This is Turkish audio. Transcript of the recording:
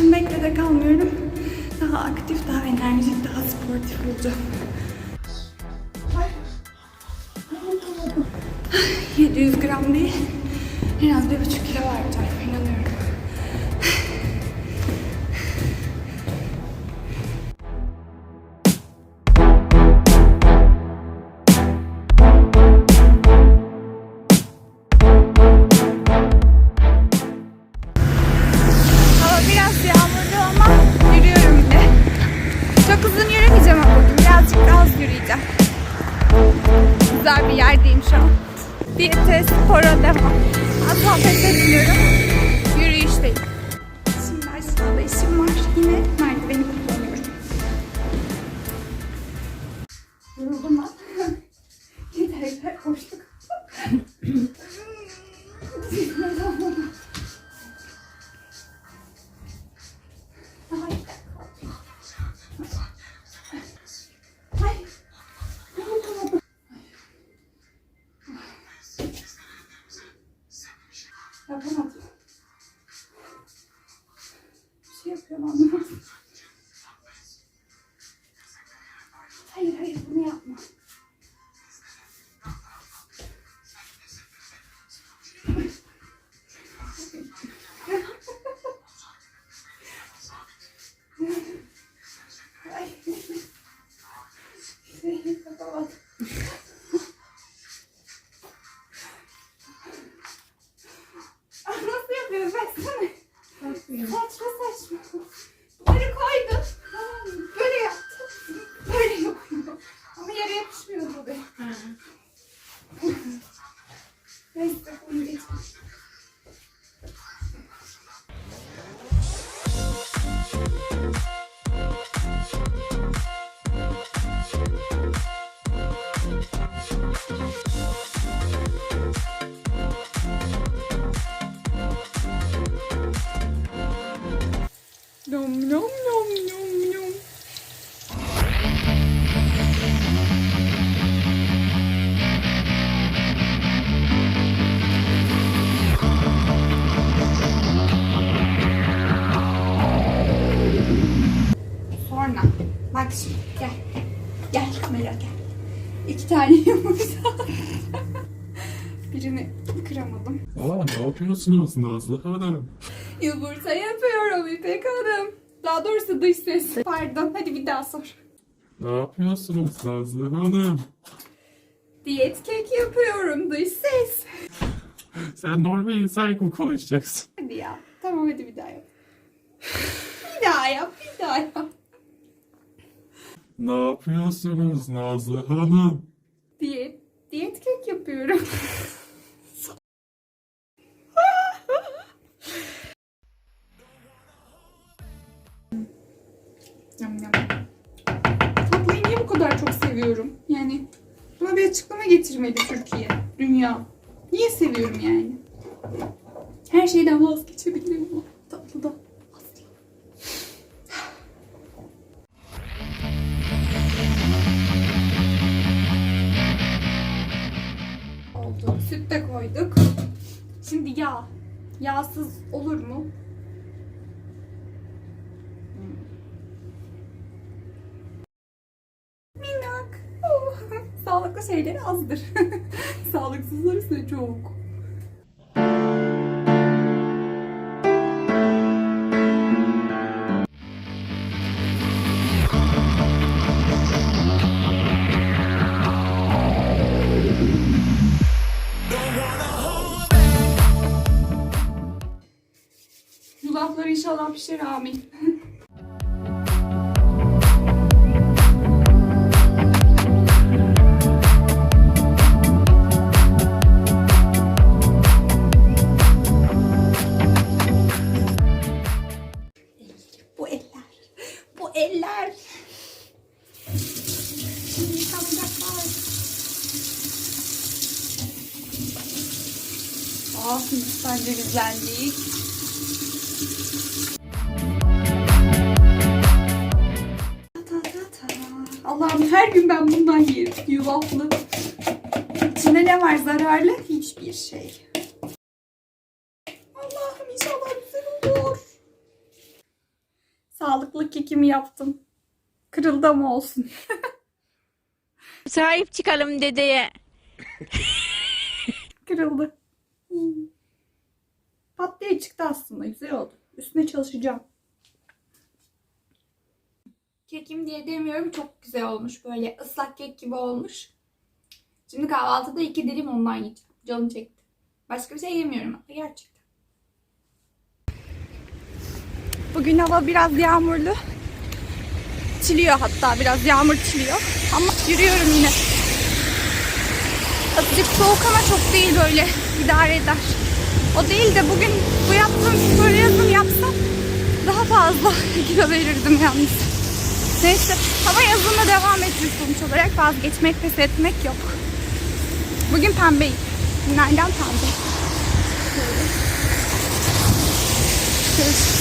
Düşünmekle de kalmıyorum. Daha aktif, daha enerjik, daha sportif olacağım. Ay, 700 gram değil, en az 1,5 kilo vereceğim. İnanıyorum. Diyete, spora devam. Pes etmiyorum. Yürüyüşteyim. Şimdi aşağıda işim var. Yine merdiveni kullanıyorum. Yoruldum ha. Yeter koştuk. Hayır bunu yapma. Nasıl yapıyoruz baksana. Saçma saçma. Bunları koydum. Bak şimdi gel. Gel kamera gel. İki tane yumurta. Birini kıramadım. Aa ne yapıyorsunuz Nazlı Hanım? Yumurta yapıyorum İpek Hanım. Daha doğrusu dış ses. Pardon hadi bir daha sor. Ne yapıyorsunuz Nazlı Hanım? Diyet kek yapıyorum dış ses. Sen normal insan gibi konuşacaksın. Hadi ya. Tamam hadi bir daha yap. bir daha yap bir daha yap. Ne yapıyorsunuz Nazlı Hanım? Diyet. Diyet kek yapıyorum. Yam yam. Tatlıyı niye bu kadar çok seviyorum? Yani buna bir açıklama getirmeli Türkiye, dünya. Niye seviyorum yani? Her şeyden vazgeçebilirim Yağsız olur mu? Minnak. Oh. Sağlıklı şeyleri azdır. Sağlıksızları ise çok. İnşallah pişer amin. Bu eller. Bu eller. Şimdi yıkanacaklar. Ah temizlendik. Her gün ben bundan yerim. Yulaflı. İçinde ne var zararlı? Hiçbir şey. Allah'ım inşallah güzel olur. Sağlıklı kekimi yaptım. Kırıldı ama olsun. Sahip çıkalım dedeye. Kırıldı. Hmm. Pat diye çıktı aslında. Güzel oldu. Üstüne çalışacağım. Kekim diye demiyorum. Çok güzel olmuş. Böyle ıslak kek gibi olmuş. Şimdi kahvaltıda iki dilim ondan yiyeceğim. Canım çekti. Başka bir şey yemiyorum gerçekten. Bugün hava biraz yağmurlu. Çiliyor hatta biraz yağmur çiliyor. Ama yürüyorum yine. Azıcık soğuk ama çok değil böyle idare eder. O değil de bugün bu yaptığım sporu yazın yapsam daha fazla kilo verirdim yalnız. Neyse hava yazında devam ediyor sonuç olarak vazgeçmek pes etmek yok. Bugün pembeyim. Günlerden pembe. Görüşürüz.